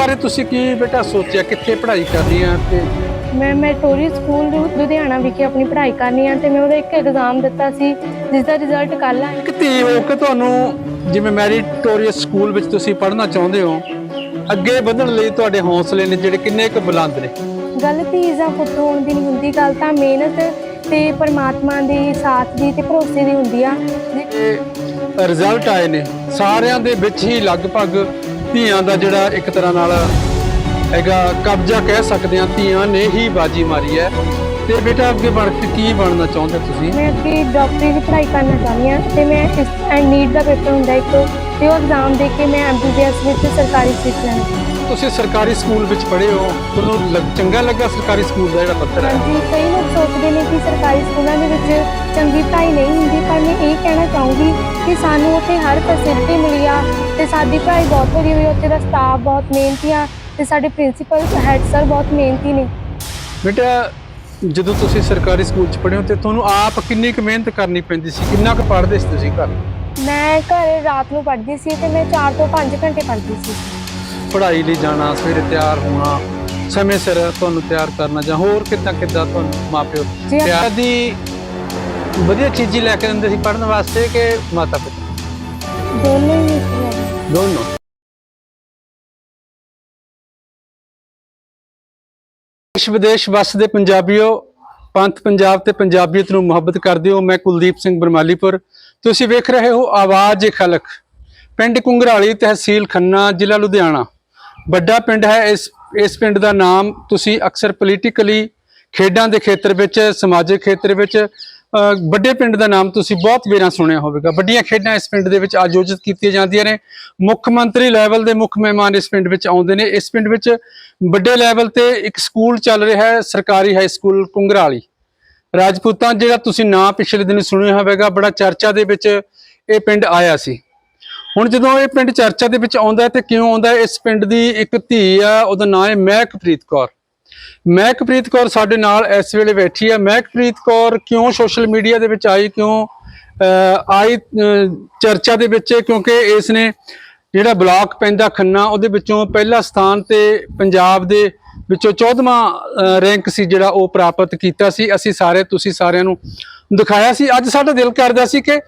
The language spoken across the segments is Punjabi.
ਬਾਰੇ ਤੁਸੀਂ ਕੀ ਬੇਟਾ ਸੋਚਿਆ? ਕਿੱਥੇ ਪੜ੍ਹਾਈ ਕਰਨੀ ਆ ਤੇ? ਮੈਂ ਮੈਟੋਰੀਅਲ ਸਕੂਲ ਲੁਧਿਆਣਾ ਵਿਖੇ ਆਪਣੀ ਪੜ੍ਹਾਈ ਕਰਨੀ ਹੈ ਤੇ ਮੈਂ ਉਹਦਾ ਇੱਕ ਐਗਜ਼ਾਮ ਦਿੱਤਾ ਸੀ ਜਿਸ ਦਾ ਰਿਜ਼ਲਟ ਕੱਲ ਆਇਆ। ਇੱਕ ਧੀ ਹੋ ਕੇ ਤੁਹਾਨੂੰ ਜਿਵੇਂ ਮੈਰੀਟੋਰੀਅਸ ਸਕੂਲ ਵਿੱਚ ਤੁਸੀਂ ਪੜ੍ਹਨਾ ਚਾਹੁੰਦੇ ਹੋ ਅੱਗੇ ਵਧਣ ਲਈ ਤੁਹਾਡੇ ਹੌਸਲੇ ਨੇ ਜਿਹੜੇ ਕਿੰਨੇ ਕੁ ਬੁਲੰਦ ਨੇ? ਗੱਲ ਧੀ ਜਾਂ ਪੁੱਤ ਹੋਣ ਦੀ ਨਹੀਂ ਹੁੰਦੀ ਗੱਲ ਤਾਂ ਮਿਹਨਤ ਤੇ ਪਰਮਾਤਮਾ ਦੇ ਸਾਥ ਦੀ ਤੇ ਭਰੋਸੇ ਦੀ ਹੁੰਦੀ ਆ। ਰਿਜ਼ਲਟ ਆਏ ਨੇ ਸਾਰਿਆਂ ਦੇ ਵਿੱਚ ਹੀ ਲਗਭਗ ਧੀਆਂ ਦਾ ਜਿਹੜਾ ਇੱਕ ਤਰ੍ਹਾਂ ਨਾਲ ਹੈਗਾ ਕਬਜ਼ਾ ਕਹਿ ਸਕਦੇ ਆ ਧੀਆਂ ਨੇ ਹੀ ਬਾਜੀ ਮਾਰੀ ਹੈ। ਤੇ ਬੇਟਾ ਅੱਗੇ ਬਣ ਕੇ ਕੀ ਬਣਨਾ ਚਾਹੁੰਦੇ ਤੁਸੀਂ? ਮੈਂ ਅੱਗੇ ਡਾਕਟਰੀ ਦੀ ਪੜ੍ਹਾਈ ਕਰਨਾ ਚਾਹੁੰਦੀ ਹਾਂ ਤੇ ਮੈਂ ਐਂਡ ਨੀਟ ਦਾ ਪੇਪਰ ਹੁੰਦਾ ਇੱਕ, ਤੇ ਉਹ ਐਗਜ਼ਾਮ ਦੇ ਕੇ ਮੈਂ ਐਮਬੀਬੀਐਸ ਵਿੱਚ ਸਰਕਾਰੀ ਸੀਟ ਲੈਣੀ ਤੁਸੀਂ ਸਰਕਾਰੀ ਸਕੂਲ ਵਿੱਚ ਪੜ੍ਹੇ ਹੋ ਤੁਹਾਨੂੰ ਲੱਗ- ਚੰਗਾ ਲੱਗਾ ਸਰਕਾਰੀ ਸਕੂਲ ਦਾ ਜਿਹੜਾ ਪੱਤਰ ਹਾਂ। ਹੈ ਹਾਂਜੀ ਕਈ ਲੋਕ ਸੋਚਦੇ ਨੇ ਕਿ ਸਰਕਾਰੀ ਸਕੂਲਾਂ ਦੇ ਵਿੱਚ ਚੰਗੀ ਪੜ੍ਹਾਈ ਨਹੀਂ ਹੁੰਦੀ ਪਰ ਮੈਂ ਇਹ ਕਹਿਣਾ ਚਾਹੂੰਗੀ ਕਿ ਸਾਨੂੰ ਉੱਥੇ ਹਰ ਫੈਸਿਲਿਟੀ ਮਿਲੀ ਆ ਤੇ ਸਾਡੀ ਪੜ੍ਹਾਈ ਬਹੁਤ ਵਧੀਆ ਹੋਈ ਉੱਥੇ ਦਾ ਸਟਾਫ ਬਹੁਤ ਮਿਹਨਤੀ ਆ ਤੇ ਸਾਡੇ ਪ੍ਰਿੰਸੀਪਲ ਹੈਡ ਸਰ ਬਹੁਤ ਮਿਹਨਤੀ ਨੇ। ਬੇਟਾ ਜਦੋਂ ਤੁਸੀਂ ਸਰਕਾਰੀ ਸਕੂਲ 'ਚ ਪੜ੍ਹੇ ਹੋ ਤੇ ਤੁਹਾਨੂੰ ਆਪ ਕਿੰਨੀ ਕੁ ਮਿਹਨਤ ਕਰਨੀ ਪੈਂਦੀ ਸੀ? ਕਿੰਨਾ ਕੁ ਪੜ੍ਹਦੇ ਸੀ ਤੁਸੀਂ ਘਰ? ਮੈਂ ਘਰ ਰਾਤ ਨੂੰ ਪੜ੍ਹਦੀ ਸੀ ਤੇ ਮੈਂ 4 ਤੋਂ 5 ਘੰਟੇ ਪੜ੍ਹਦੀ ਸੀ। ਪੜ੍ਹਾਈ ਲਈ ਜਾਣਾ ਸਵੇਰੇ ਤਿਆਰ ਹੋਣਾ ਸਮੇਂ ਸਿਰ ਤੁਹਾਨੂੰ ਤਿਆਰ ਕਰਨਾ ਜਾਂ ਹੋਰ ਕਿੱਦਾਂ ਕਿੱਦਾਂ ਤੁਹਾਨੂੰ ਮਾਪਿਓ। ਪਿਆਰ ਦੀ ਵਧੀਆ ਚੀਜ਼ੀ ਲੈ ਕੇ ਦਿੰਦੇ ਸੀ ਪੜ੍ਹਨ ਵਾਸਤੇ ਕਿ ਮਾਤਾ ਪਿਤਾ ਦੋਨੋਂ ਹੀ ਦੋਨੋਂ? ਦੇਸ਼ ਵਿਦੇਸ਼ ਵਸਦੇ ਪੰਜਾਬੀਓ ਪੰਥ ਪੰਜਾਬ ਤੇ ਪੰਜਾਬੀਅਤ ਨੂੰ ਮੁਹੱਬਤ ਕਰਦੇ ਹੋ ਮੈਂ ਕੁਲਦੀਪ ਸਿੰਘ ਬਰਮਾਲੀਪੁਰ। ਤੁਸੀਂ ਵੇਖ ਰਹੇ ਹੋ ਆਵਾਜ਼ ਖਲਕ। ਪਿੰਡ ਕੁੰਗਰਾਲੀ ਤਹਿਸੀਲ ਖੰਨਾ ਜ਼ਿਲ੍ਹਾ ਲੁਧਿਆਣਾ। ਵੱਡਾ ਪਿੰਡ ਹੈ ਇਸ ਇਸ ਪਿੰਡ ਦਾ ਨਾਮ ਤੁਸੀਂ ਅਕਸਰ ਪੋਲੀਟੀਕਲੀ ਖੇਡਾਂ ਦੇ ਖੇਤਰ ਵਿੱਚ, ਸਮਾਜਿਕ ਖੇਤਰ ਵਿੱਚ ਵੱਡੇ ਪਿੰਡ ਦਾ ਨਾਮ ਤੁਸੀਂ ਬਹੁਤ ਵੇਰਾਂ ਸੁਣਿਆ ਹੋਵੇਗਾ। ਵੱਡੀਆਂ ਖੇਡਾਂ ਇਸ ਪਿੰਡ ਦੇ ਵਿੱਚ ਆਯੋਜਿਤ ਕੀਤੀਆਂ ਜਾਂਦੀਆਂ ਨੇ। ਮੁੱਖ ਮੰਤਰੀ ਲੈਵਲ ਦੇ ਮੁੱਖ ਮਹਿਮਾਨ ਇਸ ਪਿੰਡ ਵਿੱਚ ਆਉਂਦੇ ਨੇ। ਇਸ ਪਿੰਡ ਵਿੱਚ ਵੱਡੇ ਲੈਵਲ ਤੇ ਇੱਕ ਸਕੂਲ ਚੱਲ ਰਿਹਾ ਹੈ, ਸਰਕਾਰੀ ਹਾਈ ਸਕੂਲ ਕੁੰਗਰਾਲੀ ਰਾਜਪੂਤਾਂ, ਜਿਹੜਾ ਤੁਸੀਂ ਨਾਂ ਪਿਛਲੇ ਦਿਨ ਸੁਣਿਆ ਹੋਵੇਗਾ, ਬੜਾ ਚਰਚਾ ਦੇ ਵਿੱਚ ਇਹ ਪਿੰਡ ਆਇਆ ਸੀ। ਹੁਣ ਜਦੋਂ ਇਹ ਪਿੰਡ ਚਰਚਾ ਦੇ ਵਿੱਚ ਆਉਂਦਾ ਹੈ ਤੇ ਕਿਉਂ ਆਉਂਦਾ ਇਸ ਪਿੰਡ ਦੀ ਇੱਕ ਧੀ ਆ, ਉਹਦਾ ਨਾਮ ਹੈ ਮਹਿਕਪ੍ਰੀਤ ਕੌਰ। ਮਹਿਕਪ੍ਰੀਤ ਕੌਰ ਸਾਡੇ ਨਾਲ ਇਸ ਵੇਲੇ ਬੈਠੀ ਹੈ ਮਹਿਕਪ੍ਰੀਤ ਕੌਰ ਕਿਉਂ ਸੋਸ਼ਲ ਮੀਡੀਆ ਦੇ ਵਿੱਚ ਆਈ, ਕਿਉਂ ਆਈ ਚਰਚਾ ਦੇ ਵਿੱਚ? ਕਿਉਂਕਿ ਇਸ ਨੇ ਜਿਹੜਾ ਬਲਾਕ ਪੈਂਦਾ ਖੰਨਾ, ਉਹਦੇ ਵਿੱਚੋਂ ਪਹਿਲਾ ਸਥਾਨ ਤੇ ਪੰਜਾਬ ਦੇ ਵਿੱਚੋਂ 14ਵਾਂ ਰੈਂਕ ਸੀ ਜਿਹੜਾ ਉਹ ਪ੍ਰਾਪਤ ਕੀਤਾ ਸੀ। ਅਸੀਂ ਸਾਰੇ, ਤੁਸੀਂ ਸਾਰਿਆਂ ਨੂੰ ਦਿਖਾਇਆ ਸੀ। ਅੱਜ ਸਾਡਾ ਦਿਲ ਕਰਦਾ ਸੀ ਕਿ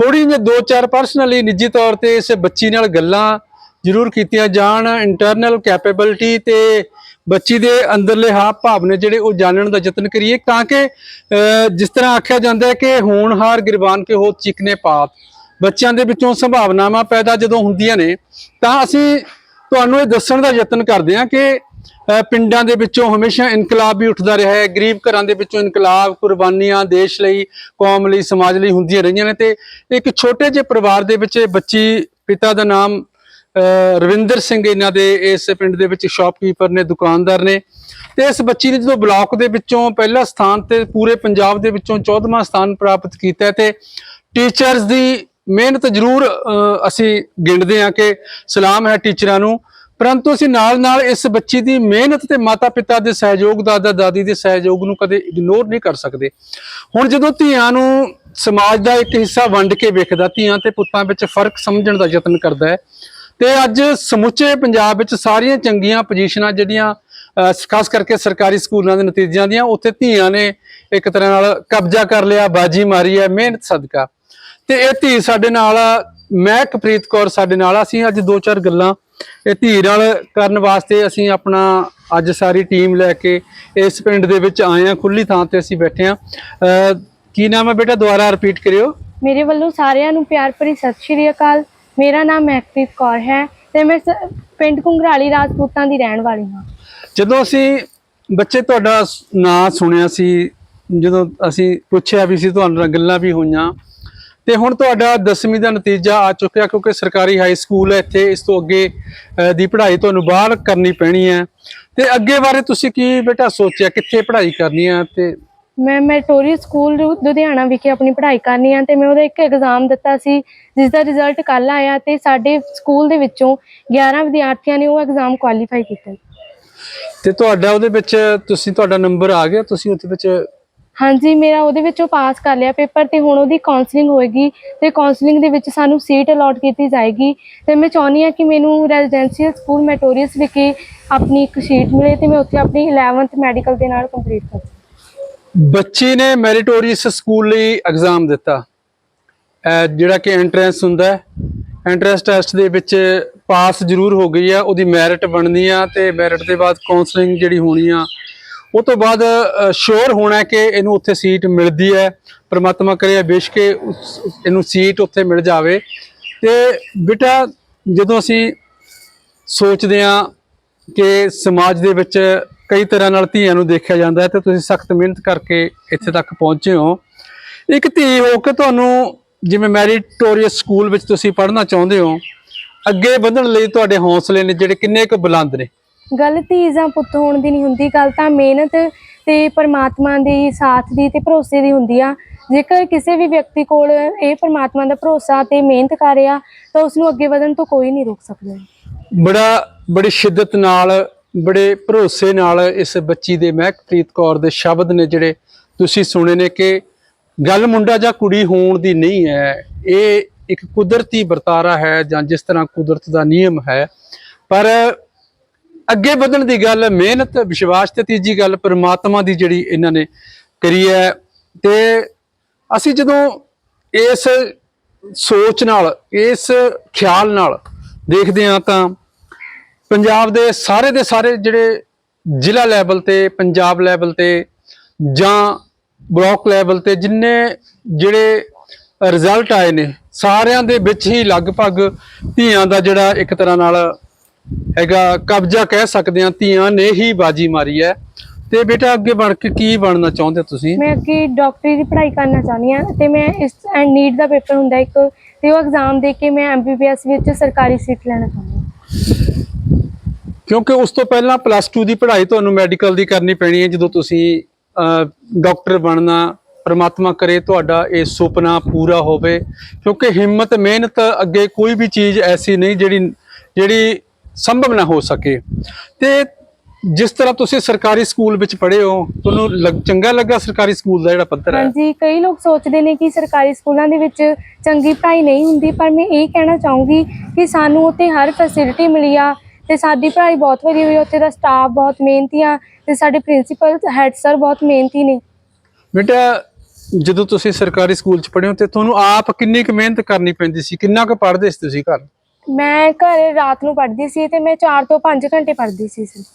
ਥੋੜੀ ਜਿਹੀ ਦੋ ਚਾਰ ਪਰਸਨਲੀ ਨਿੱਜੀ ਤੌਰ ਤੇ ਇਸ ਬੱਚੀ ਨਾਲ ਗੱਲਾਂ ਜ਼ਰੂਰ ਕੀਤੀਆਂ ਜਾਣ ਇੰਟਰਨਲ ਕੈਪੇਬਿਲਿਟੀ ਤੇ ਬੱਚੀ ਦੇ ਅੰਦਰਲੇ ਹਾਵ ਭਾਵ ਨੇ ਜਿਹੜੇ ਉਹ ਜਾਣਨ ਦਾ ਯਤਨ ਕਰੀਏ ਤਾਂ ਕਿ ਜਿਸ ਤਰ੍ਹਾਂ ਆਖਿਆ ਜਾਂਦਾ ਹੈ ਕਿ ਹੋਣਹਾਰ ਗਿਰਬਾਨ ਕੇ ਹੋਤ ਚਿਕਨੇ ਪਾਤ। ਬੱਚਿਆਂ ਦੇ ਵਿੱਚੋਂ ਸੰਭਾਵਨਾਵਾਂ ਪੈਦਾ ਜਦੋਂ ਹੁੰਦੀਆਂ ਨੇ, ਤਾਂ ਅਸੀਂ ਤੁਹਾਨੂੰ ਇਹ ਦੱਸਣ ਦਾ ਯਤਨ ਕਰਦੇ ਹਾਂ ਕਿ ਪਿੰਡਾਂ ਦੇ ਵਿੱਚੋਂ ਹਮੇਸ਼ਾ ਇਨਕਲਾਬ ਵੀ ਉੱਠਦਾ ਰਿਹਾ ਹੈ। ਗਰੀਬ ਘਰਾਂ ਦੇ ਵਿੱਚੋਂ ਇਨਕਲਾਬ, ਕੁਰਬਾਨੀਆਂ ਦੇਸ਼ ਲਈ, ਕੌਮ ਲਈ, ਸਮਾਜ ਲਈ ਹੁੰਦੀਆਂ ਰਹੀਆਂ ਨੇ ਤੇ ਇੱਕ ਛੋਟੇ ਜਿਹੇ ਪਰਿਵਾਰ ਦੇ ਵਿੱਚ ਇਹ ਬੱਚੀ, ਪਿਤਾ ਦਾ ਨਾਮ ਰਵਿੰਦਰ ਸਿੰਘ ਇਹਨਾਂ ਦੇ ਇਸ ਪਿੰਡ ਦੇ ਵਿੱਚ ਸ਼ਾਪਕੀਪਰ ਨੇ, ਦੁਕਾਨਦਾਰ ਨੇ ਤੇ ਇਸ ਬੱਚੀ ਨੇ ਜਦੋਂ ਬਲਾਕ ਦੇ ਵਿੱਚੋਂ ਪਹਿਲਾ ਸਥਾਨ ਤੇ ਪੂਰੇ ਪੰਜਾਬ ਦੇ ਵਿੱਚੋਂ 14ਵਾਂ ਸਥਾਨ ਪ੍ਰਾਪਤ ਕੀਤਾ ਹੈ ਤੇ ਟੀਚਰਸ ਦੀ ਮਿਹਨਤ ਜ਼ਰੂਰ ਅਸੀਂ ਗਿਣਦੇ ਹਾਂ ਕਿ ਸਲਾਮ ਹੈ ਟੀਚਰਾਂ ਨੂੰ। ਪਰੰਤੂ ਅਸੀਂ ਨਾਲ-ਨਾਲ ਇਸ ਬੱਚੀ ਦੀ ਮਿਹਨਤ ਤੇ ਮਾਤਾ-ਪਿਤਾ ਦੇ ਸਹਿਯੋਗ ਦਾਦਾ ਦਾਦੀ ਦੇ ਸਹਿਯੋਗ ਨੂੰ ਕਦੇ ਇਗਨੋਰ ਨਹੀਂ ਕਰ ਸਕਦੇ ਹੁਣ ਜਦੋਂ ਧੀਆਂ ਨੂੰ ਸਮਾਜ ਦਾ ਇੱਕ ਹਿੱਸਾ ਵੰਡ ਕੇ ਵੇਖਦਾ ਧੀਆਂ ਤੇ ਪੁੱਤਾਂ ਵਿੱਚ ਫ਼ਰਕ ਸਮਝਣ ਦਾ ਯਤਨ ਕਰਦਾ ਹੈ ਤੇ ਅੱਜ ਸਮੁੱਚੇ ਪੰਜਾਬ ਵਿੱਚ ਸਾਰੀਆਂ ਚੰਗੀਆਂ ਪੋਜੀਸ਼ਨਾਂ ਜਿਹੜੀਆਂ ਖਾਸ ਕਰਕੇ ਸਰਕਾਰੀ ਸਕੂਲਾਂ ਦੇ ਨਤੀਜਿਆਂ ਦੀਆਂ ਉੱਥੇ ਧੀਆਂ ਨੇ ਇੱਕ ਤਰ੍ਹਾਂ ਨਾਲ ਕਬਜ਼ਾ ਕਰ ਲਿਆ ਬਾਜੀ ਮਾਰੀ ਹੈ ਮਿਹਨਤ ਸਦਕਾ ਤੇ ਇਹ ਧੀ ਸਾਡੇ ਨਾਲ ਆ, ਮਹਿਕਪ੍ਰੀਤ ਕੌਰ ਸਾਡੇ ਨਾਲ ਆ। ਅਸੀਂ ਅੱਜ ਦੋ ਚਾਰ ਗੱਲਾਂ ਇਹ ਧੀ ਨਾਲ ਕਰਨ ਵਾਸਤੇ ਅਸੀਂ ਆਪਣਾ ਅੱਜ ਸਾਰੀ ਟੀਮ ਲੈ ਕੇ ਇਸ ਪਿੰਡ ਦੇ ਵਿੱਚ ਆਏ ਆ ਖੁੱਲੀ ਥਾਂ ਤੇ ਅਸੀਂ ਬੈਠੇ ਆ ਕੀ ਨਾਮ ਹੈ ਬੇਟਾ? ਦੁਬਾਰਾ ਰਿਪੀਟ ਕਰਿਓ। ਮੇਰੇ ਵੱਲੋਂ ਸਾਰਿਆਂ ਨੂੰ ਪਿਆਰ ਭਰੀ ਸਤਿ ਸ਼੍ਰੀ ਅਕਾਲ। ਮੇਰਾ ਨਾਮ ਮਹਿਕਪ੍ਰੀਤ ਕੌਰ ਹੈ ਤੇ ਮੈਂ ਪਿੰਡ ਕੁੰਗਰਾਲੀ ਰਾਜਪੂਤਾਂ ਦੀ ਰਹਿਣ ਵਾਲੀ ਹਾਂ। ਜਦੋਂ ਅਸੀਂ ਬੱਚੇ ਤੁਹਾਡਾ ਨਾਂ ਸੁਣਿਆ ਸੀ ਜਦੋਂ ਅਸੀਂ ਪੁੱਛਿਆ ਵੀ ਸੀ ਤੁਹਾਡੇ ਨਾਲ ਗੱਲਾਂ ਵੀ ਹੋਈਆਂ ਤੇ ਹੁਣ ਤੁਹਾਡਾ 10ਵੀਂ ਦਾ ਨਤੀਜਾ ਆ ਚੁੱਕਿਆ ਕਿਉਂਕਿ ਸਰਕਾਰੀ ਹਾਈ ਸਕੂਲ ਹੈ ਇੱਥੇ ਇਸ ਤੋਂ ਅੱਗੇ ਦੀ ਪੜ੍ਹਾਈ ਤੁਹਾਨੂੰ ਬਾਹਰ ਕਰਨੀ ਪੈਣੀ ਹੈ। ਤੇ ਅੱਗੇ ਬਾਰੇ ਤੁਸੀਂ ਕੀ ਬੇਟਾ ਸੋਚਿਆ ਕਿੱਥੇ ਪੜ੍ਹਾਈ ਕਰਨੀ ਹੈ ਤੇ ਮੈਂ ਮੈਟੋਰੀਅਲ ਸਕੂਲ ਲੁਧਿਆਣਾ ਵਿਖੇ ਆਪਣੀ ਪੜ੍ਹਾਈ ਕਰਨੀ ਹੈ ਤੇ ਮੈਂ ਉਹਦਾ ਇੱਕ ਐਗਜ਼ਾਮ ਦਿੱਤਾ ਸੀ ਜਿਸ ਦਾ ਰਿਜ਼ਲਟ ਕੱਲ ਆਇਆ ਤੇ ਸਾਡੇ ਸਕੂਲ ਦੇ ਵਿੱਚੋਂ 11 ਵਿਦਿਆਰਥੀਆਂ ਨੇ ਉਹ ਐਗਜ਼ਾਮ ਕੁਆਲੀਫਾਈ ਕੀਤਾ। ਤੇ ਤੁਹਾਡਾ ਉਹਦੇ ਵਿੱਚ ਤੁਸੀਂ ਤੁਹਾਡਾ ਨੰਬਰ ਆ ਗਿਆ ਤੁਸੀਂ ਉਹਦੇ ਵਿੱਚ ਹਾਂਜੀ, ਮੇਰਾ ਉਹਦੇ ਵਿੱਚੋਂ ਪਾਸ ਕਰ ਲਿਆ ਪੇਪਰ ਤੇ ਹੁਣ ਉਹਦੀ ਕਾਉਂਸਲਿੰਗ ਹੋਏਗੀ ਤੇ ਕਾਉਂਸਲਿੰਗ ਦੇ ਵਿੱਚ ਸਾਨੂੰ ਸੀਟ ਅਲਾਟ ਕੀਤੀ ਜਾਏਗੀ ਤੇ ਮੈਂ ਚਾਹੁੰਦੀ ਹਾਂ ਕਿ ਮੈਨੂੰ ਰੈਜ਼ੀਡੈਂਸ਼ੀਅਲ ਸਕੂਲ ਮੈਟੋਰੀਅਸ ਵਿਖੇ ਆਪਣੀ ਇੱਕ ਸੀਟ ਮਿਲੇ ਤੇ ਮੈਂ ਉੱਥੇ ਆਪਣੀ 11th ਮੈਡੀਕਲ ਦੇ ਨਾਲ ਕੰਪਲੀਟ ਕਰ। ਸਕਾਂ ਨੇ ਮੈਰਿਟੋਰੀਅਸ ਸਕੂਲ ਲਈ ਐਗਜ਼ਾਮ ਦਿੱਤਾ। ਜਿਹੜਾ ਕਿ ਐਂਟਰੈਂਸ ਹੁੰਦਾ ਐਂਟਰੈਂਸ ਟੈਸਟ ਦੇ ਵਿੱਚ ਪਾਸ ਜ਼ਰੂਰ ਹੋ ਗਈ ਆ, ਉਹਦੀ ਮੈਰਿਟ ਬਣਨੀ ਆ ਤੇ ਮੈਰਿਟ ਦੇ ਬਾਅਦ ਕਾਉਂਸਲਿੰਗ ਜਿਹੜੀ ਹੋਣੀ ਆ ਉਹ ਤੋਂ ਬਾਅਦ ਸ਼ੋਰ ਹੋਣਾ ਕਿ ਇਹਨੂੰ ਉੱਥੇ ਸੀਟ ਮਿਲਦੀ ਹੈ। ਪ੍ਰਮਾਤਮਾ ਕਰੇ ਬੇਸ਼ੱਕ ਉਸ- ਇਹਨੂੰ ਸੀਟ ਉੱਥੇ ਮਿਲ ਜਾਵੇ। ਤੇ ਬੇਟਾ, ਜਦੋਂ ਅਸੀਂ ਸੋਚਦੇ ਆ ਕਿ ਸਮਾਜ ਦੇ ਵਿੱਚ ਕਈ ਤਰ੍ਹਾਂ ਨਾਲ ਧੀਆਂ ਨੂੰ ਦੇਖਿਆ ਜਾਂਦਾ ਹੈ, ਤੇ ਤੁਸੀਂ ਸਖਤ ਮਿਹਨਤ ਕਰਕੇ ਇੱਥੇ ਤੱਕ ਪਹੁੰਚੇ ਹੋ। ਇੱਕ ਧੀ ਹੋ ਕੇ ਤੁਹਾਨੂੰ ਜਿਵੇਂ ਮੈਰਿਟੋਰੀਅਸ ਸਕੂਲ ਵਿੱਚ ਤੁਸੀਂ ਪੜ੍ਹਨਾ ਚਾਹੁੰਦੇ ਹੋ, ਅੱਗੇ ਵਧਣ ਲਈ ਤੁਹਾਡੇ ਹੌਸਲੇ ਨੇ ਜਿਹੜੇ ਕਿੰਨੇ ਕੁ ਬੁਲੰਦ ਨੇ? ਗੱਲ ਧੀ ਜਾਂ ਪੁੱਤ ਹੋਣ ਦੀ ਨਹੀਂ ਹੁੰਦੀ, ਗੱਲ ਤਾਂ ਮਿਹਨਤ ਤੇ ਪਰਮਾਤਮਾ ਦੇ ਸਾਥ ਦੀ ਤੇ ਭਰੋਸੇ ਦੀ ਹੁੰਦੀ ਆ। ਜੇਕਰ ਕਿਸੇ ਵੀ ਵਿਅਕਤੀ ਕੋਲ ਇਹ ਪਰਮਾਤਮਾ ਦਾ ਭਰੋਸਾ ਤੇ ਮਿਹਨਤ ਕਰ ਰਿਹਾ, ਤਾਂ ਉਸ ਨੂੰ ਅੱਗੇ ਵਧਣ ਤੋਂ ਕੋਈ ਨਹੀਂ ਰੋਕ ਸਕਦਾ। ਬੜਾ, ਬੜੀ ਸ਼ਿੱਦਤ ਨਾਲ, ਬੜੇ ਭਰੋਸੇ ਨਾਲ ਇਸ ਬੱਚੀ ਦੇ ਮਹਿਕਪ੍ਰੀਤ ਕੌਰ ਦੇ ਸ਼ਬਦ ਨੇ ਜਿਹੜੇ ਤੁਸੀਂ ਸੁਣੇ ਨੇ ਕਿ ਗੱਲ ਮੁੰਡਾ ਜਾਂ ਕੁੜੀ ਹੋਣ ਦੀ ਨਹੀਂ ਹੈ। ਇਹ ਇੱਕ ਕੁਦਰਤੀ ਵਰਤਾਰਾ ਹੈ ਜਾਂ ਜਿਸ ਤਰ੍ਹਾਂ ਕੁਦਰਤ ਦਾ ਨਿਯਮ ਹੈ। ਪਰ ਅੱਗੇ ਵਧਣ ਦੀ ਗੱਲ, ਮਿਹਨਤ, ਵਿਸ਼ਵਾਸ ਤੇ ਤੀਜੀ ਗੱਲ, ਪ੍ਰਮਾਤਮਾ ਦੀ ਜਿਹੜੀ ਇਹਨਾਂ ਨੇ ਕਰੀ ਹੈ। ਤੇ ਅਸੀਂ ਜਦੋਂ ਇਸ ਸੋਚ ਨਾਲ, ਇਸ ਖਿਆਲ ਨਾਲ ਦੇਖਦੇ ਹਾਂ ਤਾਂ ਪੰਜਾਬ ਦੇ ਸਾਰੇ ਦੇ ਸਾਰੇ ਜਿਹੜੇ ਜ਼ਿਲ੍ਹਾ ਲੈਵਲ ਤੇ, ਪੰਜਾਬ ਲੈਵਲ ਤੇ ਜਾਂ ਬਲਾਕ ਲੈਵਲ ਤੇ ਜਿੰਨੇ ਜਿਹੜੇ ਰਿਜ਼ਲਟ ਆਏ ਨੇ, ਸਾਰਿਆਂ ਦੇ ਵਿੱਚ ਹੀ ਲਗਭਗ ਧੀਆਂ ਦਾ ਜਿਹੜਾ ਇੱਕ ਤਰ੍ਹਾਂ ਨਾਲ ਹੈਗਾ ਕਬਜ਼ਾ ਕਹਿ ਸਕਦੇ ਹਾਂ ਧੀਆਂ ਨੇ ਹੀ ਬਾਜੀ ਮਾਰੀ ਹੈ। ਤੇ ਬੇਟਾ ਅੱਗੇ ਬਣ ਕੇ ਕੀ ਬਣਨਾ ਚਾਹੁੰਦੇ ਹੋ ਤੁਸੀਂ? ਮੈਂ ਅੱਗੇ ਡਾਕਟਰੀ ਦੀ ਪੜ੍ਹਾਈ ਕਰਨਾ ਚਾਹੁੰਦੀ ਹਾਂ ਤੇ ਮੈਂ ਇਸ ਐਂਡ ਨੀਟ ਦਾ ਪੇਪਰ ਹੁੰਦਾ ਇੱਕ ਤੇ ਉਹ ਐਗਜ਼ਾਮ ਦੇ ਕੇ ਮੈਂ ਐਮਬੀਬੀਐਸ ਵਿੱਚ ਸਰਕਾਰੀ ਸੀਟ ਲੈਣਾ ਚਾਹੁੰਦੀ ਹਾਂ। ਕਿਉਂਕਿ ਉਸ ਤੋਂ ਪਹਿਲਾਂ ਪਲੱਸ 2 ਦੀ ਪੜ੍ਹਾਈ ਤੁਹਾਨੂੰ ਮੈਡੀਕਲ ਦੀ ਕਰਨੀ ਪੈਣੀ ਹੈ ਜਦੋਂ ਤੁਸੀਂ ਡਾਕਟਰ ਬਣਨਾ ਪ੍ਰਮਾਤਮਾ ਕਰੇ ਤੁਹਾਡਾ ਇਹ ਸੁਪਨਾ ਪੂਰਾ ਹੋਵੇ। ਕਿਉਂਕਿ ਹਿੰਮਤ ਮਿਹਨਤ ਅੱਗੇ ਕੋਈ ਵੀ ਚੀਜ਼ ਐਸੀ ਨਹੀਂ ਜਿਹੜੀ ਜਿਹੜੀ ਸੰਭਵ ਨਾ ਹੋ ਸਕੇ। ਤੇ ਜਿਸ ਤਰ੍ਹਾਂ ਤੁਸੀਂ ਸਰਕਾਰੀ ਸਕੂਲ ਵਿੱਚ ਪੜ੍ਹੇ ਹੋ ਤੁਹਾਨੂੰ ਚੰਗਾ ਲੱਗਾ ਸਰਕਾਰੀ ਸਕੂਲ ਦਾ ਜਿਹੜਾ ਪੱਧਰ ਹੈ? ਹਾਂਜੀ ਕਈ ਲੋਕ ਸੋਚਦੇ ਨੇ ਕਿ ਸਰਕਾਰੀ ਸਕੂਲਾਂ ਦੇ ਵਿੱਚ ਚੰਗੀ ਪੜ੍ਹਾਈ ਨਹੀਂ ਹੁੰਦੀ ਪਰ ਮੈਂ ਇਹ ਕਹਿਣਾ ਚਾਹੂੰਗੀ ਕਿ ਸਾਨੂੰ ਉੱਥੇ ਹਰ ਫੈਸਿਲਿਟੀ ਮਿਲੀ ਆ ਤੇ ਸਾਡੀ ਪੜ੍ਹਾਈ ਬਹੁਤ ਵਧੀਆ ਹੋਈ ਉੱਥੇ ਦਾ ਸਟਾਫ ਬਹੁਤ ਮਿਹਨਤੀ ਆ ਤੇ ਸਾਡੇ ਪ੍ਰਿੰਸੀਪਲ ਹੈਡ ਸਰ ਬਹੁਤ ਮਿਹਨਤੀ ਨੇ। ਬੇਟਾ ਜਦੋਂ ਤੁਸੀਂ ਸਰਕਾਰੀ ਸਕੂਲ 'ਚ ਪੜ੍ਹੇ ਹੋ ਤੇ ਤੁਹਾਨੂੰ ਆਪ ਕਿੰਨੀ ਕੁ ਮਿਹਨਤ ਕਰਨੀ ਪੈਂਦੀ ਸੀ? ਕਿੰਨਾ ਕੁ ਪੜ੍ਹਦੇ ਸੀ ਤੁਸੀਂ ਘਰ? ਮੈਂ ਘਰੇ ਰਾਤ ਨੂੰ ਪੜ੍ਹਦੀ ਸੀ ਤੇ ਮੈਂ 4 ਤੋਂ 5 ਘੰਟੇ ਪੜ੍ਹਦੀ ਸੀ ਸਿਰਫ।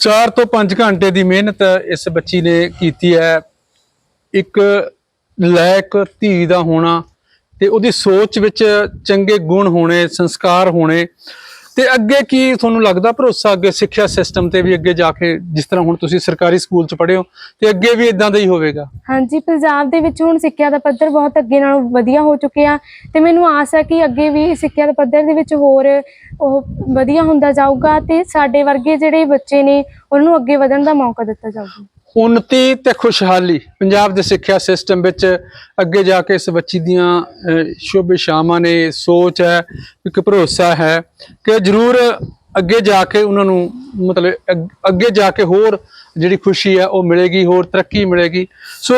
4 ਤੋਂ 5 ਘੰਟੇ ਦੀ ਮਿਹਨਤ ਇਸ ਬੱਚੀ ਨੇ ਕੀਤੀ ਹੈ। ਇੱਕ ਲਾਇਕ ਧੀ ਦਾ ਹੋਣਾ ਤੇ ਉਹਦੀ ਸੋਚ ਵਿੱਚ ਚੰਗੇ ਗੁਣ ਹੋਣੇ, ਸੰਸਕਾਰ ਹੋਣੇ ਤੇ ਅੱਗੇ ਕੀ ਤੁਹਾਨੂੰ ਲੱਗਦਾ ਭਰੋਸਾ ਅੱਗੇ ਸਿੱਖਿਆ ਸਿਸਟਮ ਤੇ ਵੀ ਅੱਗੇ ਜਾ ਕੇ ਜਿਸ ਤਰ੍ਹਾਂ ਹੁਣ ਤੁਸੀਂ ਸਰਕਾਰੀ ਸਕੂਲ 'ਚ ਪੜ੍ਹੇ ਹੋ, ਤੇ ਅੱਗੇ ਵੀ ਇਦਾਂ ਦਾ ਹੀ ਹੋਵੇਗਾ? ਹਾਂਜੀ, ਪੰਜਾਬ ਦੇ ਵਿੱਚ ਹੁਣ ਸਿੱਖਿਆ ਦਾ ਪੱਧਰ ਬਹੁਤ ਅੱਗੇ ਨਾਲੋਂ ਵਧੀਆ ਹੋ ਚੁੱਕਿਆ ਤੇ ਮੈਨੂੰ ਆਸ ਹੈ ਕਿ ਅੱਗੇ ਵੀ ਸਿੱਖਿਆ ਦੇ ਪੱਧਰ ਦੇ ਵਿੱਚ ਹੋਰ ਉਹ ਵਧੀਆ ਹੁੰਦਾ ਜਾਊਗਾ ਤੇ ਸਾਡੇ ਵਰਗੇ ਜਿਹੜੇ ਬੱਚੇ ਨੇ, ਉਹਨਾਂ ਨੂੰ ਅੱਗੇ ਵਧਣ ਦਾ ਮੌਕਾ ਦਿੱਤਾ ਜਾਊਗਾ। ਉન્નਤੀ ਤੇ ਖੁਸ਼ਹਾਲੀ। ਪੰਜਾਬ ਦੇ ਸਿੱਖਿਆ ਸਿਸਟਮ ਵਿੱਚ ਅੱਗੇ ਜਾ ਕੇ ਇਸ ਬੱਚੀ ਦੀਆਂ ਸ਼ੁਭ ਸ਼ਾਮਾਂ ਨੇ ਸੋਚ ਹੈ, ਇੱਕ ਭਰੋਸਾ ਹੈ ਕਿ ਜ਼ਰੂਰ ਅੱਗੇ ਜਾ ਕੇ ਉਹਨਾਂ ਨੂੰ ਮਤਲਬ ਅੱਗੇ ਜਾ ਕੇ ਹੋਰ ਜਿਹੜੀ ਖੁਸ਼ੀ ਹੈ ਉਹ ਮਿਲੇਗੀ, ਹੋਰ ਤਰੱਕੀ ਮਿਲੇਗੀ। ਸੋ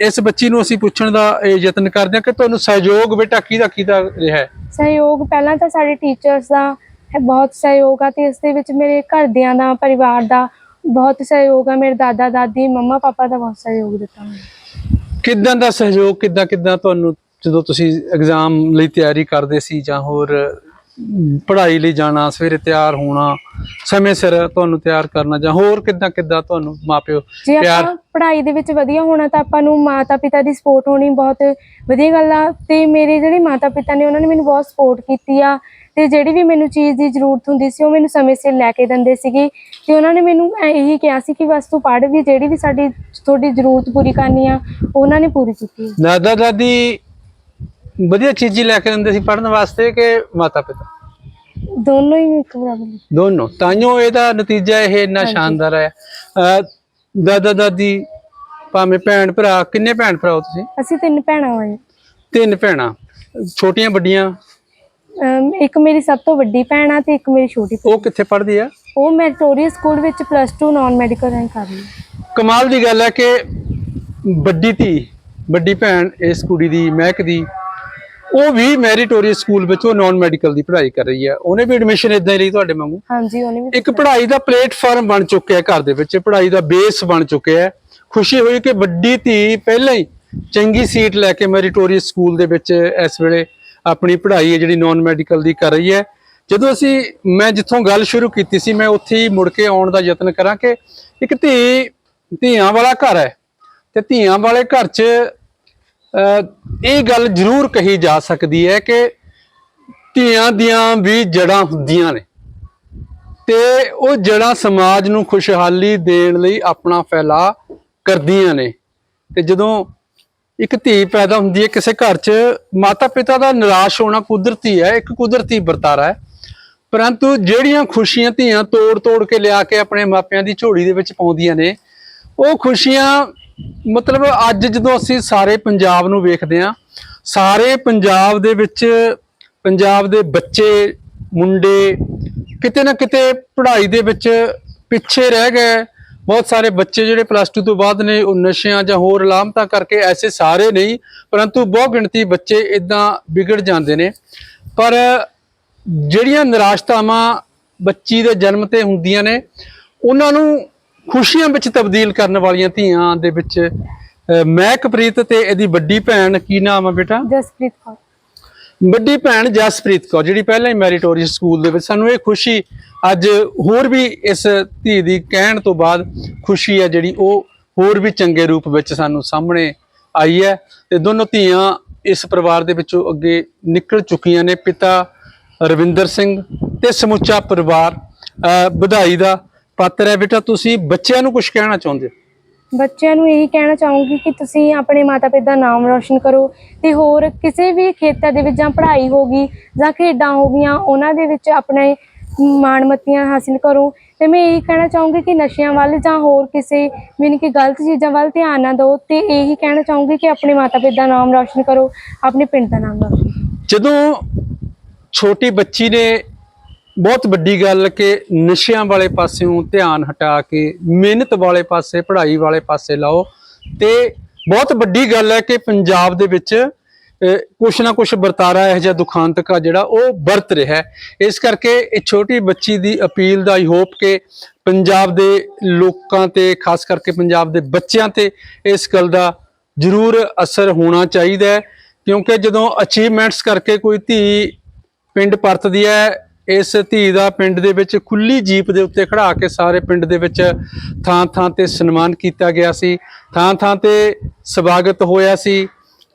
ਇਸ ਬੱਚੀ ਨੂੰ ਅਸੀਂ ਪੁੱਛਣ ਦਾ ਇਹ ਯਤਨ ਕਰਦੇ ਹਾਂ ਕਿ ਤੁਹਾਨੂੰ ਸਹਿਯੋਗ ਬੇਟਾ ਕਿਹਦਾ ਕਿਹਦਾ ਰਿਹਾ ਹੈ? ਸਹਿਯੋਗ ਪਹਿਲਾਂ ਤਾਂ ਸਾਡੇ ਟੀਚਰਸ ਦਾ ਬਹੁਤ ਸਹਿਯੋਗ ਆ ਤੇ ਇਸ ਦੇ ਵਿੱਚ ਮੇਰੇ ਘਰਦਿਆਂ ਦਾ, ਪਰਿਵਾਰ ਦਾ ਬਹੁਤ ਸਹਿਯੋਗ ਆ, ਮੇਰੇ ਦਾਦਾ, ਦਾਦੀ, ਮੰਮਾ, ਪਾਪਾ ਦਾ ਬਹੁਤ ਸਹਿਯੋਗ ਦਿੱਤਾ ਮੈਨੂੰ ਕਿੱਦਾਂ ਦਾ ਸਹਿਯੋਗ ਕਿਦਾਂ ਕਿਦਾਂ ਤੁਹਾਨੂੰ ਜਦੋਂ ਤੁਸੀਂ ਐਗਜ਼ਾਮ ਲਈ ਤਿਆਰੀ ਕਰਦੇ ਸੀ ਜਾਂ ਹੋਰ ਪੜ੍ਹਾਈ ਲਈ ਜਾਣਾ ਸਵੇਰੇ ਤਿਆਰ ਹੋਣਾ ਸਮੇਂ ਸਿਰ ਤੁਹਾਨੂੰ ਤਿਆਰ ਕਰਨਾ ਜਾਂ ਹੋਰ ਕਿੱਦਾਂ ਕਿੱਦਾਂ ਤੁਹਾਨੂੰ ਮਾਪਿਓ ਜੇ ਪਿਆਰ ਆਪਾਂ ਪੜ੍ਹਾਈ ਦੇ ਵਿੱਚ ਵਧੀਆ ਹੋਣਾ ਤਾਂ ਆਪਾਂ ਨੂੰ ਮਾਤਾ ਪਿਤਾ ਦੀ ਸਪੋਰਟ ਹੋਣੀ ਬਹੁਤ ਵਧੀਆ ਗੱਲ ਆ ਤੇ ਮੇਰੇ ਜਿਹੜੇ ਮਾਤਾ ਪਿਤਾ ਨੇ ਉਹਨਾਂ ਨੇ ਮੈਨੂੰ ਬਹੁਤ ਸਪੋਰਟ ਕੀਤੀ ਆ ਤੇ ਜਿਹੜੀ ਵੀ ਮੈਨੂੰ ਚੀਜ਼ ਦੀ ਜ਼ਰੂਰਤ ਹੁੰਦੀ ਸੀ ਉਹ ਮੈਨੂੰ ਸਮੇਂ ਸਿਰ ਲੈ ਕੇ ਦਿੰਦੇ ਸੀਗੇ ਤੇ ਉਹਨਾਂ ਨੇ ਮੈਨੂੰ ਐ- ਇਹੀ ਕਿਹਾ ਸੀ ਕਿ ਬਸ ਤੂੰ ਪੜ੍ਹ ਵੀ ਜਿਹੜੀ ਵੀ ਸਾਡੀ ਤੁਹਾਡੀ ਜ਼ਰੂਰਤ ਪੂਰੀ ਕਰਨੀ ਆ ਉਹਨਾਂ ਨੇ ਪੂਰੀ ਕੀਤੀ ਦਾਦਾ ਦਾਦੀ ਵਧੀਆ ਚੀਜ਼ੀ ਲੈ ਕੇ ਦਿੰਦੇ ਸੀ ਪੜ੍ਹਨ ਵਾਸਤੇ ਕਿ ਮਾਤਾ ਪਿਤਾ? ਦੋਨੋਂ ਹੀ ਇੱਕ ਬਰਾਬਰ ਨੇ। ਦੋਨੋਂ। ਤਾਈਓ ਇਹਦਾ ਨਤੀਜਾ ਇਹ ਇੰਨਾ। ਸ਼ਾਨਦਾਰ ਹੈ। ਅਹ, ਦਾਦਾ ਦਾਦੀ ਭਾਵੇਂ ਭੈਣ ਭਰਾ ਕਿੰਨੇ ਭੈਣ ਭਰਾ ਹੋ ਤੁਸੀਂ? ਅਸੀਂ ਤਿੰਨ ਭੈਣਾਂ ਵਾਂ ਤਿੰਨ ਭੈਣਾਂ। ਛੋਟੀਆਂ ਵੱਡੀਆਂ? ਅਮ ਇੱਕ ਮੇਰੀ ਸਭ ਤੋਂ ਵੱਡੀ ਭੈਣ ਆ ਤੇ ਇੱਕ ਮੇਰੀ ਛੋਟੀ ਭੈਣ। ਉਹ ਕਿੱਥੇ ਪੜ੍ਹਦੀ ਆ? ਉਹ ਮੈਟੋਰੀਅਸ ਸਕੂਲ ਵਿੱਚ ਪਲੱਸ 2 ਨਾਨ ਮੈਡੀਕਲ ਰੈਂਕ ਕਰ ਹੈ। ਕਮਾਲ ਦੀ ਗੱਲ ਹੈ ਕਿ ਵੱਡੀ ਧੀ ਵੱਡੀ ਭੈਣ ਇਸ ਕੁੜੀ ਦੀ ਮਹਿਕ ਦੀ ਉਹ ਵੀ ਮੈਰੀਟੋਰੀਅਸ ਸਕੂਲ ਵਿੱਚ ਉਹ ਨਾਨ ਮੈਡੀਕਲ ਦੀ ਪੜ੍ਹਾਈ ਕਰ ਰਹੀ ਹੈ। ਉਹਨੇ ਵੀ ਐਡਮਿਸ਼ਨ ਇਦਾਂ ਹੀ ਲਈ ਤੁਹਾਡੇ ਵਾਂਗੂ? ਹਾਂਜੀ ਉਹਨੇ ਵੀ ਇੱਕ ਪੜ੍ਹਾਈ ਦਾ ਪਲੇਟਫਾਰਮ ਬਣ ਚੁੱਕਿਆ ਘਰ ਦੇ ਵਿੱਚ। ਪੜ੍ਹਾਈ ਦਾ ਬੇਸ ਬਣ ਚੁੱਕਿਆ ਹੈ। ਖੁਸ਼ੀ ਹੋਈ ਕਿ ਵੱਡੀ ਧੀ ਪਹਿਲਾਂ ਹੀ ਚੰਗੀ ਸੀਟ ਲੈ ਕੇ ਮੈਰੀਟੋਰੀਅਸ ਸਕੂਲ ਦੇ ਵਿੱਚ ਇਸ ਵੇਲੇ ਆਪਣੀ ਪੜ੍ਹਾਈ ਹੈ ਜਿਹੜੀ ਨਾਨ ਮੈਡੀਕਲ ਦੀ ਕਰ ਰਹੀ ਹੈ। ਜਦੋਂ ਅਸੀਂ ਮੈਂ ਜਿੱਥੋਂ ਗੱਲ ਸ਼ੁਰੂ ਕੀਤੀ ਸੀ ਮੈਂ ਉੱਥੇ ਹੀ ਮੁੜ ਕੇ ਆਉਣ ਦਾ ਯਤਨ ਕਰਾਂ ਕਿ ਇੱਕ ਧੀ ਧੀਆਂ ਵਾਲਾ ਘਰ ਹੈ। ਤੇ ਧੀਆਂ ਵਾਲੇ ਘਰ 'ਚ ਇਹ ਗੱਲ ਜ਼ਰੂਰ ਕਹੀ ਜਾ ਸਕਦੀ ਹੈ ਕਿ ਧੀਆਂ ਦੀਆਂ ਵੀ ਜੜਾਂ ਹੁੰਦੀਆਂ ਨੇ। ਤੇ ਉਹ ਜੜਾਂ ਸਮਾਜ ਨੂੰ ਖੁਸ਼ਹਾਲੀ ਦੇਣ ਲਈ ਆਪਣਾ ਫੈਲਾ ਕਰਦੀਆਂ ਨੇ। ਤੇ ਜਦੋਂ ਇੱਕ ਧੀ ਪੈਦਾ ਹੁੰਦੀ ਹੈ, ਕਿਸੇ ਘਰ 'ਚ ਮਾਤਾ ਪਿਤਾ ਦਾ ਨਿਰਾਸ਼ ਹੋਣਾ ਕੁਦਰਤੀ ਹੈ, ਇੱਕ ਕੁਦਰਤੀ ਵਰਤਾਰਾ ਹੈ। ਪਰੰਤੂ ਜਿਹੜੀਆਂ ਖੁਸ਼ੀਆਂ ਧੀਆਂ ਤੋੜ-ਤੋੜ ਕੇ ਲਿਆ ਕੇ ਆਪਣੇ ਮਾਪਿਆਂ ਦੀ ਝੋਲੀ ਦੇ ਵਿੱਚ ਪਾਉਂਦੀਆਂ ਨੇ, ਉਹ ਖੁਸ਼ੀਆਂ ਮਤਲਬ ਅੱਜ ਜਦੋਂ ਅਸੀਂ ਸਾਰੇ ਪੰਜਾਬ ਨੂੰ ਵੇਖਦੇ ਹਾਂ, ਸਾਰੇ ਪੰਜਾਬ ਦੇ ਵਿੱਚ ਪੰਜਾਬ ਦੇ ਬੱਚੇ, ਮੁੰਡੇ ਕਿਤੇ ਨਾ ਕਿਤੇ ਪੜ੍ਹਾਈ ਦੇ ਵਿੱਚ ਪਿੱਛੇ ਰਹਿ ਗਏ। ਬਹੁਤ ਸਾਰੇ ਬੱਚੇ ਜਿਹੜੇ ਪਲੱਸ 2 ਤੋਂ ਬਾਅਦ ਨੇ, ਉਹ ਨਸ਼ਿਆਂ ਜਾਂ ਹੋਰ ਲਾਮਤਾਂ ਕਰਕੇ ਐਸੇ ਸਾਰੇ ਨਹੀਂ, ਪਰੰਤੂ ਬਹੁਤ ਗਿਣਤੀ ਬੱਚੇ ਇਦਾਂ ਵਿਗੜ ਜਾਂਦੇ ਨੇ। ਪਰ ਜਿਹੜੀਆਂ ਨਿਰਾਸ਼ਤਾਵਾਂ ਬੱਚੀ ਦੇ ਜਨਮ ਤੇ ਹੁੰਦੀਆਂ ਨੇ, ਉਹਨਾਂ ਨੂੰ ਖੁਸ਼ੀਆਂ ਵਿੱਚ ਤਬਦੀਲ ਕਰਨ ਵਾਲੀਆਂ ਧੀਆਂ ਦੇ ਵਿੱਚ ਮਹਿਕਪ੍ਰੀਤ ਤੇ ਇਹਦੀ ਵੱਡੀ ਭੈਣ ਕੀ ਨਾਮ ਆ ਬੇਟਾ? ਜਸਪ੍ਰੀਤ ਕੌਰ। ਵੱਡੀ ਭੈਣ ਜਸਪ੍ਰੀਤ ਕੌਰ ਜਿਹੜੀ ਪਹਿਲਾਂ ਹੀ ਮੈਰੀਟੋਰੀਅਸ ਸਕੂਲ ਦੇ ਵਿੱਚ ਸਾਨੂੰ ਇਹ ਖੁਸ਼ੀ ਅੱਜ ਹੋਰ ਵੀ ਇਸ ਧੀ ਦੀ ਕਹਿਣ ਤੋਂ ਬਾਅਦ ਖੁਸ਼ੀ ਹੈ ਜਿਹੜੀ ਉਹ ਹੋਰ ਵੀ ਚੰਗੇ ਰੂਪ ਵਿੱਚ ਸਾਨੂੰ ਸਾਹਮਣੇ ਆਈ ਹੈ ਤੇ ਦੋਨੋਂ ਧੀਆਂ ਇਸ ਪਰਿਵਾਰ ਦੇ ਵਿੱਚੋਂ ਅੱਗੇ ਨਿਕਲ ਚੁੱਕੀਆਂ ਨੇ ਪਿਤਾ ਰਵਿੰਦਰ ਸਿੰਘ ਤੇ ਸਮੁੱਚਾ ਪਰਿਵਾਰ ਵਧਾਈ ਦਾ ਪਾਤਰ ਹੈ ਬੇਟਾ ਤੁਸੀਂ ਬੱਚਿਆਂ ਨੂੰ ਕੁਝ ਕਹਿਣਾ ਚਾਹੁੰਦੇ ਹੋ? ਬੱਚਿਆਂ ਨੂੰ ਇਹੀ ਕਹਿਣਾ ਚਾਹੂੰਗੀ ਕਿ ਤੁਸੀਂ ਆਪਣੇ ਮਾਤਾ ਪਿਤਾ ਦਾ ਨਾਮ ਰੌਸ਼ਨ ਕਰੋ ਤੇ ਹੋਰ ਕਿਸੇ ਵੀ ਖੇਤਰ ਦੇ ਵਿੱਚ ਜਾਂ ਪੜ੍ਹਾਈ ਹੋਗੀ ਜਾਂ ਖੇਡਾਂ ਹੋ ਗਈਆਂ ਉਹਨਾਂ ਦੇ ਵਿੱਚ ਆਪਣੇ ਮਾਣਮੱਤੀਆਂ ਹਾਸਿਲ ਕਰੋ। ਤੇ ਮੈਂ ਇਹੀ ਕਹਿਣਾ ਚਾਹੂੰਗੀ ਕਿ ਨਸ਼ਿਆਂ ਵੱਲ ਜਾਂ ਹੋਰ ਕਿਸੇ ਮੈਨੂੰ ਕਿ ਗਲਤ ਚੀਜ਼ਾਂ ਵੱਲ ਧਿਆਨ ਨਾ ਦਿਓ ਤੇ ਇਹੀ ਕਹਿਣਾ ਚਾਹੂੰਗੀ ਕਿ ਆਪਣੇ ਮਾਤਾ ਪਿਤਾ ਦਾ ਨਾਮ ਰੌਸ਼ਨ ਕਰੋ ਆਪਣੇ ਪਿੰਡ ਦਾ ਨਾਮ ਰੌਸ਼ਨ ਕਰੋ। ਜਦੋਂ ਛੋਟੀ ਬੱਚੀ ਨੇ ਬਹੁਤ ਵੱਡੀ ਗੱਲ ਕਿ ਨਸ਼ਿਆਂ ਵਾਲੇ ਪਾਸਿਓਂ ਧਿਆਨ ਹਟਾ ਕੇ, ਮਿਹਨਤ ਵਾਲੇ ਪਾਸੇ, ਪੜ੍ਹਾਈ ਵਾਲੇ ਪਾਸੇ ਲਾਓ। ਤੇ ਬਹੁਤ ਵੱਡੀ ਗੱਲ ਹੈ ਕਿ ਪੰਜਾਬ ਦੇ ਵਿੱਚ ਕੁਛ ਨਾ ਕੁਛ ਵਰਤਾਰਾ ਇਹੋ ਜਿਹਾ ਦੁਖਾਂਤਕ ਆ ਜਿਹੜਾ ਉਹ ਵਰਤ ਰਿਹਾ ਹੈ। ਇਸ ਕਰਕੇ ਇਹ ਛੋਟੀ ਬੱਚੀ ਦੀ ਅਪੀਲ ਦਾ ਆਈ ਹੋਪ ਕਿ ਪੰਜਾਬ ਦੇ ਲੋਕਾਂ ਤੇ, ਖਾਸ ਕਰਕੇ ਪੰਜਾਬ ਦੇ ਬੱਚਿਆਂ ਤੇ ਇਸ ਗੱਲ ਦਾ ਜ਼ਰੂਰ ਅਸਰ ਹੋਣਾ ਚਾਹੀਦਾ ਹੈ। ਕਿਉਂਕਿ ਜਦੋਂ ਅਚੀਵਮੈਂਟਸ ਕਰਕੇ ਕੋਈ ਧੀ ਪਿੰਡ ਪਰਤਦੀ ਹੈ ਇਸ ਧੀ ਦਾ ਪਿੰਡ ਦੇ ਵਿੱਚ ਖੁੱਲੀ ਜੀਪ ਦੇ ਉੱਤੇ ਖੜਾ ਕੇ ਸਾਰੇ ਪਿੰਡ ਦੇ ਵਿੱਚ ਥਾਂ ਥਾਂ ਤੇ ਸਨਮਾਨ ਕੀਤਾ ਗਿਆ ਸੀ। ਥਾਂ ਥਾਂ ਤੇ ਸਵਾਗਤ ਹੋਇਆ ਸੀ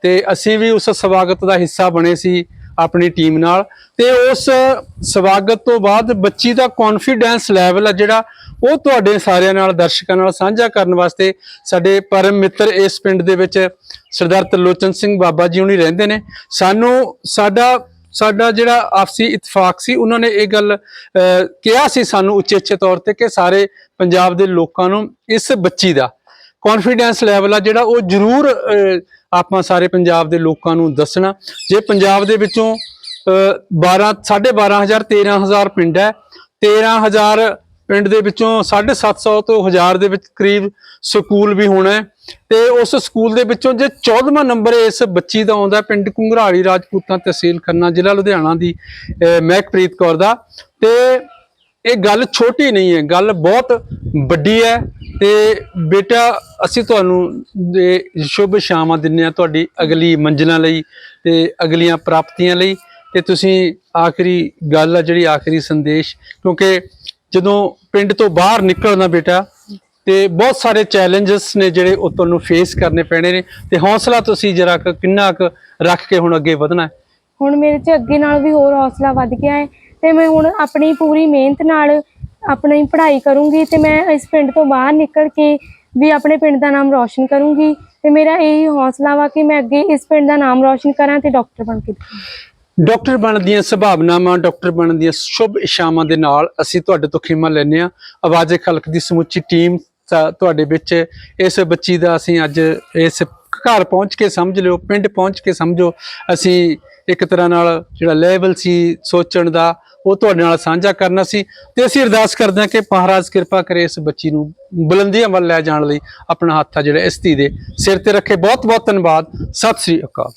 ਤੇ ਅਸੀਂ ਵੀ ਉਸ ਸਵਾਗਤ ਦਾ ਹਿੱਸਾ ਬਣੇ ਸੀ ਆਪਣੀ ਟੀਮ ਨਾਲ। ਤੇ ਉਸ ਸਵਾਗਤ ਤੋਂ ਬਾਅਦ ਬੱਚੀ ਦਾ ਕੌਨਫੀਡੈਂਸ ਲੈਵਲ ਆ ਜਿਹੜਾ ਉਹ ਤੁਹਾਡੇ ਸਾਰਿਆਂ ਨਾਲ, ਦਰਸ਼ਕਾਂ ਨਾਲ ਸਾਂਝਾ ਕਰਨ ਵਾਸਤੇ ਸਾਡੇ ਪਰਮ ਮਿੱਤਰ ਇਸ ਪਿੰਡ ਦੇ ਵਿੱਚ ਸਰਦਾਰ ਤਰਲੋਚਨ ਸਿੰਘ ਬਾਬਾ ਜੀ ਹੁਣੀ ਰਹਿੰਦੇ ਨੇ। ਸਾਨੂੰ ਸਾਡਾ ਸਾਡਾ ਜਿਹੜਾ ਆਪਸੀ ਇਤਫਾਕ ਸੀ ਉਹਨਾਂ ਨੇ ਇਹ ਗੱਲ ਕਿਹਾ ਸੀ ਸਾਨੂੰ ਉੱਚੇ ਉੱਚੇ ਤੌਰ ਤੇ ਕਿ ਸਾਰੇ ਪੰਜਾਬ ਦੇ ਲੋਕਾਂ ਨੂੰ ਇਸ ਬੱਚੀ ਦਾ ਕੌਨਫੀਡੈਂਸ ਲੈਵਲ ਆ ਜਿਹੜਾ ਉਹ ਜ਼ਰੂਰ ਆਪਾਂ ਸਾਰੇ ਪੰਜਾਬ ਦੇ ਲੋਕਾਂ ਨੂੰ ਦੱਸਣਾ। ਜੇ ਪੰਜਾਬ ਦੇ ਵਿੱਚੋਂ ਅਹ, 12 12500 13000 ਪਿੰਡ ਹੈ 13000 ਪਿੰਡ ਦੇ ਵਿੱਚੋਂ 750 ਤੋਂ 1000 ਦੇ ਵਿੱਚ ਕਰੀਬ ਸਕੂਲ ਵੀ ਹੋਣਾ ਹੈ। ਤੇ ਉਸ ਸਕੂਲ ਦੇ ਵਿੱਚੋਂ ਜੇ 14ਵਾਂ ਨੰਬਰ ਇਸ ਬੱਚੀ ਦਾ ਆਉਂਦਾ ਪਿੰਡ ਕੁੰਗਰਾਲੀ ਰਾਜਪੂਤਾਂ ਤਹਿਸੀਲ ਖੰਨਾ, ਜ਼ਿਲ੍ਹਾ ਲੁਧਿਆਣਾ ਦੀ ਮਹਿਕਪ੍ਰੀਤ ਕੌਰ ਦਾ। ਤੇ ਇਹ ਗੱਲ ਛੋਟੀ ਨਹੀਂ ਹੈ, ਗੱਲ ਬਹੁਤ ਵੱਡੀ ਹੈ। ਤੇ ਬੇਟਾ, ਅਸੀਂ ਤੁਹਾਨੂੰ ਸ਼ੁਭ ਸ਼ਾਮਾਂ ਦਿੰਨੇ ਆ ਤੁਹਾਡੀ ਅਗਲੀ ਮੰਜ਼ਿਲਾਂ ਲਈ ਤੇ ਅਗਲੀਆਂ ਪ੍ਰਾਪਤੀਆਂ ਲਈ। ਤੇ ਤੁਸੀਂ ਆਖਰੀ ਗੱਲ ਆ, ਜਿਹੜੀ ਆਖਰੀ ਸੰਦੇਸ਼, ਕਿਉਂਕਿ ਜਦੋਂ ਪਿੰਡ ਤੋਂ ਬਾਹਰ ਨਿਕਲਣਾ ਬੇਟਾ, ਤੇ ਬਹੁਤ ਸਾਰੇ ਚੈਲੰਜਸ ਨੇ ਜਿਹੜੇ ਉਹ ਤੁਹਾਨੂੰ ਫੇਸ ਕਰਨੇ ਪੈਣੇ ਨੇ। ਤੇ ਹੌਸਲਾ ਤੁਸੀਂ ਜਰਾ ਕਿੰਨਾ ਕੁ ਰੱਖ ਕੇ ਹੁਣ ਅੱਗੇ ਵਧਣਾ ਹੈ? ਹੁਣ ਮੇਰੇ 'ਚ ਅੱਗੇ ਨਾਲ ਵੀ ਹੋਰ ਹੌਸਲਾ ਵੱਧ ਗਿਆ ਹੈ ਤੇ ਮੈਂ ਹੁਣ ਆਪਣੀ ਪੂਰੀ ਮਿਹਨਤ ਨਾਲ ਆਪਣੀ ਪੜ੍ਹਾਈ ਕਰੂੰਗੀ ਤੇ ਮੈਂ ਇਸ ਪਿੰਡ ਤੋਂ ਬਾਹਰ ਨਿਕਲ ਕੇ ਵੀ ਆਪਣੇ ਪਿੰਡ ਦਾ ਨਾਮ ਰੌਸ਼ਨ ਕਰੂੰਗੀ ਤੇ ਮੇਰਾ ਇਹੀ ਹੌਸਲਾ ਵਾ ਕਿ ਮੈਂ ਅੱਗੇ ਇਸ ਪਿੰਡ ਦਾ ਨਾਮ ਰੌਸ਼ਨ ਕਰਾਂ ਤੇ ਡਾਕਟਰ ਬਣ ਕੇ ਡਾਕਟਰ ਬਣਨ ਦੀਆਂ ਸੰਭਾਵਨਾਵਾਂ, ਡਾਕਟਰ ਬਣਨ ਦੀਆਂ ਸ਼ੁਭ ਇਸ਼ਾਵਾਂ ਦੇ ਨਾਲ ਅਸੀਂ ਤੁਹਾਡੇ ਤੋਂ ਖਿਮਾ ਲੈਨੇ ਆ ਆਵਾਜ਼ੇ ਖਲਕ ਦੀ ਸਮੁੱਚੀ ਟੀਮ ਤੁਹਾਡੇ ਵਿੱਚ। ਇਸ ਬੱਚੀ ਦਾ ਅਸੀਂ ਅੱਜ ਇਸ ਘਰ ਪਹੁੰਚ ਕੇ ਸਮਝ ਲਿਓ, ਪਿੰਡ ਪਹੁੰਚ ਕੇ ਸਮਝੋ। ਅਸੀਂ ਇੱਕ ਤਰ੍ਹਾਂ ਨਾਲ ਜਿਹੜਾ ਲੈਵਲ ਸੀ ਸੋਚਣ ਦਾ, ਉਹ ਤੁਹਾਡੇ ਨਾਲ ਸਾਂਝਾ ਕਰਨਾ ਸੀ। ਤੇ ਅਸੀਂ ਅਰਦਾਸ ਕਰਦੇ ਹਾਂ ਕਿ ਮਹਾਰਾਜ ਕਿਰਪਾ ਕਰੇ ਇਸ ਬੱਚੀ ਨੂੰ ਬੁਲੰਦੀਆਂ ਵੱਲ ਲੈ ਜਾਣ ਲਈ ਆਪਣਾ ਹੱਥ ਆ ਜਿਹੜਾ ਇਸ ਧੀ ਦੇ ਸਿਰ ਤੇ ਰੱਖੇ। ਬਹੁਤ ਬਹੁਤ ਧੰਨਵਾਦ। ਸਤਿ ਸ੍ਰੀ ਅਕਾਲ।